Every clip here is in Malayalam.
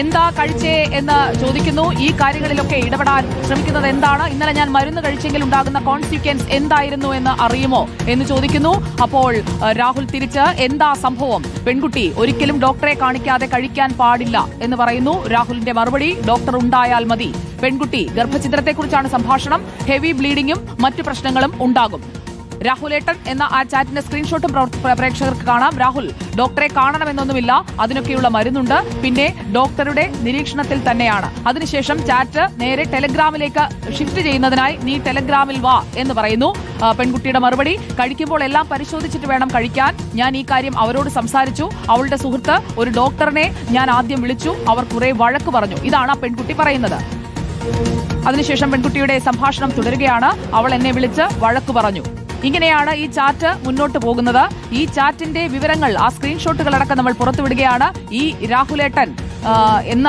എന്താ കഴിച്ചേ എന്ന് ചോദിക്കുന്നു. ഈ കാര്യങ്ങളിലൊക്കെ ഇടപെടാൻ ശ്രമിക്കുന്നത് എന്താണ്? ഇന്നലെ ഞാൻ മരുന്ന് കഴിച്ചെങ്കിൽ ഉണ്ടാകുന്ന കോൺസിക്വൻസ് എന്തായിരുന്നു എന്ന് അറിയുമോ എന്ന് ചോദിക്കുന്നു. അപ്പോൾ രാഹുൽ തിരിച്ച് എന്താ സംഭവം? പെൺകുട്ടി ഒരിക്കലും ഡോക്ടറെ കാണിക്കാതെ കഴിക്കാൻ പാടില്ല എന്ന് പറയുന്നു. രാഹുലിന്റെ മറുപടി ഡോക്ടർ ഉണ്ടായാൽ മതി. പെൺകുട്ടി ഗർഭചിത്രത്തെക്കുറിച്ചാണ് സംഭാഷണം. ഹെവി ബ്ലീഡിംഗും മറ്റു പ്രശ്നങ്ങളും ഉണ്ടാകും. രാഹുലേട്ടൻ എന്ന ആ ചാറ്റിന്റെ സ്ക്രീൻഷോട്ടും പ്രേക്ഷകർക്ക് കാണാം. രാഹുൽ ഡോക്ടറെ കാണണമെന്നൊന്നുമില്ല. അതിനൊക്കെയുള്ള മരുന്നുണ്ട്. പിന്നെ ഡോക്ടറുടെ നിരീക്ഷണത്തിൽ തന്നെയാണ്. അതിനുശേഷം ചാറ്റ് നേരെ ടെലഗ്രാമിലേക്ക് ഷിഫ്റ്റ് ചെയ്യുന്നതിനായി നീ ടെലഗ്രാമിൽ വാ എന്ന് പറയുന്നു. പെൺകുട്ടിയുടെ മറുപടി കഴിക്കുമ്പോൾ എല്ലാം പരിശോധിച്ചിട്ട് വേണം കഴിക്കാൻ. ഞാൻ ഈ കാര്യം അവരോട് സംസാരിച്ചു. അവളുടെ സുഹൃത്ത് ഒരു ഡോക്ടറിനെ ഞാൻ ആദ്യം വിളിച്ചു. അവർ കുറെ വഴക്ക് പറഞ്ഞു. ഇതാണ് ആ പെൺകുട്ടി പറയുന്നത്. അതിനുശേഷം പെൺകുട്ടിയുടെ സംഭാഷണം തുടരുകയാണ്. അവൾ എന്നെ വിളിച്ച് വഴക്ക് പറഞ്ഞു. ഇങ്ങനെയാണ് ഈ ചാറ്റ് മുന്നോട്ട് പോകുന്നത്. ഈ ചാറ്റിന്റെ വിവരങ്ങൾ ആ സ്ക്രീൻഷോട്ടുകളടക്കം നമ്മൾ പുറത്തുവിടുകയാണ്. ഈ രാഹുലേട്ടൻ എന്ന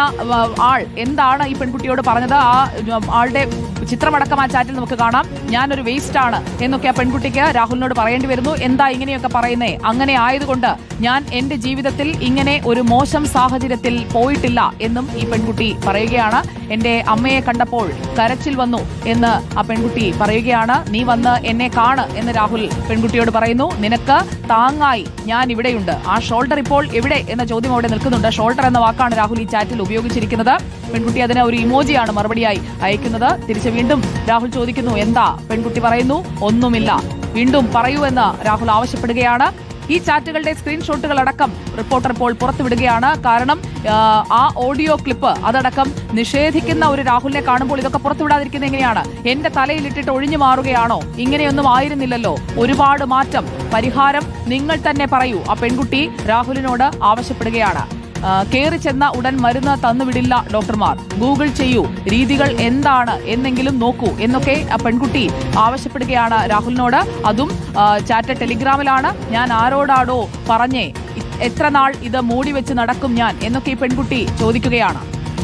ആൾ എന്താണ് ഈ പെൺകുട്ടിയോട് പറഞ്ഞത്? ആ ആളുടെ ചിത്രമടക്കം ആ ചാറ്റിൽ നമുക്ക് കാണാം. ഞാനൊരു വേസ്റ്റ് ആണ് എന്നൊക്കെ ആ പെൺകുട്ടിക്ക് രാഹുലിനോട് പറയേണ്ടി വരുന്നു. എന്താ ഇങ്ങനെയൊക്കെ പറയുന്നേ? അങ്ങനെ ആയതുകൊണ്ട് ഞാൻ എന്റെ ജീവിതത്തിൽ ഇങ്ങനെ ഒരു മോശം സാഹചര്യത്തിൽ പോയിട്ടില്ല എന്നും ഈ പെൺകുട്ടി പറയുകയാണ്. എന്റെ അമ്മയെ കണ്ടപ്പോൾ കരച്ചിൽ വന്നു എന്ന് ആ പെൺകുട്ടി പറയുകയാണ്. നീ വന്ന് എന്നെ കാണ് എന്ന് രാഹുൽ പെൺകുട്ടിയോട് പറയുന്നു. നിനക്ക് താങ്ങായി. ഞാൻ ഇവിടെയുണ്ട്. ആ ഷോൾഡർ ഇപ്പോൾ എവിടെ? എന്ന ചോദ്യം അവിടെ നിൽക്കുന്നുണ്ട്. ഷോൾഡർ എന്ന വാക്കാണ് രാഹുൽ ഈ ചാറ്റിൽ ഉപയോഗിച്ചിരിക്കുന്നത്. പെൺകുട്ടി അതിന് ഒരു ഇമോജിയാണ് മറുപടിയായി അയക്കുന്നത്. തിരിച്ച് വീണ്ടും രാഹുൽ ചോദിക്കുന്നു എന്താ? പെൺകുട്ടി പറയുന്നു ഒന്നുമില്ല. വീണ്ടും പറയൂ എന്ന് രാഹുൽ ആവശ്യപ്പെടുകയാണ്. ഈ ചാറ്റുകളുടെ സ്ക്രീൻഷോട്ടുകൾ അടക്കം റിപ്പോർട്ടർ ഇപ്പോൾ പുറത്തുവിടുകയാണ്. കാരണം ആ, ഓഡിയോ ക്ലിപ്പ് അതടക്കം നിഷേധിക്കുന്ന ഒരു രാഹുലിനെ കാണുമ്പോൾ ഇതൊക്കെ പുറത്തുവിടാതിരിക്കുന്നത് എങ്ങനെയാണ്? എന്റെ തലയിലിട്ടിട്ട് ഒഴിഞ്ഞു മാറുകയാണോ? ഇങ്ങനെയൊന്നും ആയിരുന്നില്ലല്ലോ. ഒരുപാട് മാറ്റം. പരിഹാരം നിങ്ങൾ തന്നെ പറയൂ. ആ പെൺകുട്ടി രാഹുലിനോട് ആവശ്യപ്പെടുകയാണ്. കേറി ചെന്ന ഉടൻ മരുന്ന് തന്നുവിടില്ല ഡോക്ടർമാർ. ഗൂഗിൾ ചെയ്യൂ രീതികൾ എന്താണ് എന്നെങ്കിലും നോക്കൂ എന്നൊക്കെ പെൺകുട്ടി ആവശ്യപ്പെടുകയാണ് രാഹുലിനോട്. അതും ചാറ്റ ടെലിഗ്രാമിലാണ്. ഞാൻ ആരോടാടോ പറഞ്ഞേ എത്ര നാൾ ഇത് മൂടി വെച്ച് നടക്കും ഞാൻ എന്നൊക്കെ പെൺകുട്ടി ചോദിക്കുകയാണ്.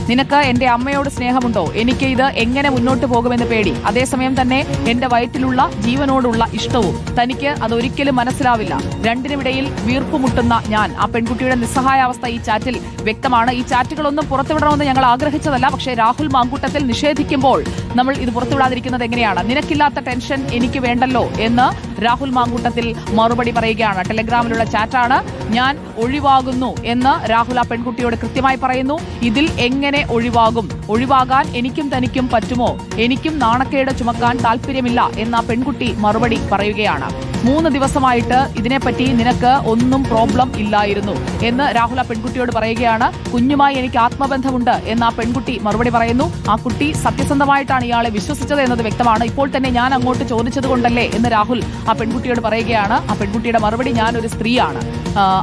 നിനക്ക് എന്റെ അമ്മയോട് സ്നേഹമുണ്ടോ? എനിക്ക് ഇത് എങ്ങനെ മുന്നോട്ട് പോകുമെന്ന് പേടി. അതേസമയം തന്നെ എന്റെ വയറ്റിലുള്ള ജീവനോടുള്ള ഇഷ്ടവും തനിക്ക് അതൊരിക്കലും മനസ്സിലാവില്ല. രണ്ടിനുമിടയിൽ വീർപ്പുമുട്ടുന്ന ഞാൻ. ആ പെൺകുട്ടിയുടെ നിസ്സഹായാവസ്ഥ ഈ ചാറ്റിൽ വ്യക്തമാണ്. ഈ ചാറ്റുകളൊന്നും പുറത്തുവിടണമെന്ന് ഞങ്ങൾ ആഗ്രഹിച്ചതല്ല. പക്ഷേ രാഹുൽ മാങ്കൂട്ടത്തിൽ നിഷേധിക്കുമ്പോൾ നമ്മൾ ഇത് പുറത്തുവിടാതിരിക്കുന്നത് എങ്ങനെയാണ്? നിനക്കില്ലാത്ത ടെൻഷൻ എനിക്ക് വേണ്ടല്ലോ എന്ന് രാഹുൽ മാങ്കൂട്ടത്തിൽ മറുപടി പറയുകയാണ്. ടെലഗ്രാമിലുള്ള ചാറ്റാണ് ഞാൻ ഒഴിവാകുന്നു എന്ന് രാഹുൽ ആ പെൺകുട്ടിയോട് കൃത്യമായി പറയുന്നു. ഇതിൽ എങ്ങനെ ഒഴിവാകും? ഒഴിവാകാൻ എനിക്കും തനിക്കും പറ്റുമോ? എനിക്കും നാണക്കേട് ചുമക്കാൻ താല്പര്യമില്ല എന്ന പെൺകുട്ടി മറുപടി പറയുകയാണ്. മൂന്ന് ദിവസമായിട്ട് ഇതിനെപ്പറ്റി നിനക്ക് ഒന്നും പ്രോബ്ലം ഇല്ലായിരുന്നു എന്ന് രാഹുൽ ആ പെൺകുട്ടിയോട് പറയുകയാണ്. കുഞ്ഞുമായി എനിക്ക് ആത്മബന്ധമുണ്ട് എന്ന് ആ പെൺകുട്ടി മറുപടി പറയുന്നു. ആ കുട്ടി സത്യസന്ധമായിട്ടാണ് ഇയാളെ വിശ്വസിച്ചത് എന്നത് വ്യക്തമാണ്. ഇപ്പോൾ തന്നെ ഞാൻ അങ്ങോട്ട് ചോദിച്ചത് കൊണ്ടല്ലേ എന്ന് രാഹുൽ ആ പെൺകുട്ടിയോട് പറയുകയാണ്. ആ പെൺകുട്ടിയുടെ മറുപടി ഞാൻ ഒരു സ്ത്രീയാണ്.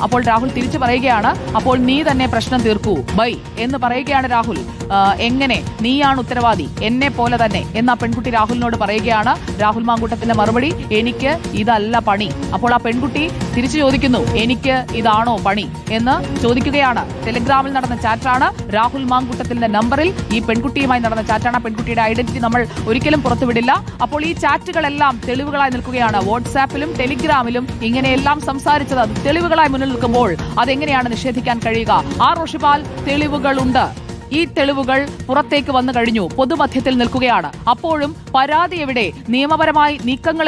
അപ്പോൾ രാഹുൽ തിരിച്ചു പറയുകയാണ് അപ്പോൾ നീ തന്നെ പ്രശ്നം തീർക്കൂ. ബൈ. എന്ന് പറയുകയാണ് രാഹുൽ. എങ്ങനെ? നീയാണ് ഉത്തരവാദി. എന്നെ പോലെ തന്നെ. എന്ന് ആ പെൺകുട്ടി രാഹുലിനോട് പറയുകയാണ്. രാഹുൽ മാങ്കൂട്ടത്തിന്റെ മറുപടി എനിക്ക് ഇതല്ല പണി. അപ്പോൾ ആ പെൺകുട്ടി തിരിച്ചു ചോദിക്കുന്നു എനിക്ക് ഇതാണോ പണി? എന്ന് ചോദിക്കുകയാണ്. ടെലിഗ്രാമിൽ നടന്ന ചാറ്റാണ് രാഹുൽ മാങ്കുട്ടത്തിന്റെ നമ്പറിൽ ഈ പെൺകുട്ടിയുമായി നടന്ന ചാറ്റാണ്. പെൺകുട്ടിയുടെ ഐഡന്റിറ്റി നമ്മൾ ഒരിക്കലും പുറത്തുവിടില്ല. അപ്പോൾ ഈ ചാറ്റുകളെല്ലാം തെളിവുകളായി നിൽക്കുകയാണ്. വാട്സാപ്പിലും ടെലിഗ്രാമിലും ഇങ്ങനെയെല്ലാം സംസാരിച്ചത്. തെളിവുകളായി മുന്നിൽ നിൽക്കുമ്പോൾ അതെങ്ങനെയാണ് നിഷേധിക്കാൻ കഴിയുക? ആ റോഷിപാൽ തെളിവുകളുണ്ട്. ഈ തെളിവുകൾ പുറത്തേക്ക് വന്നു കഴിഞ്ഞു. പൊതുമധ്യത്തിൽ നിൽക്കുകയാണ്. അപ്പോഴും പരാതി എവിടെ? നിയമപരമായി നീക്കങ്ങൾ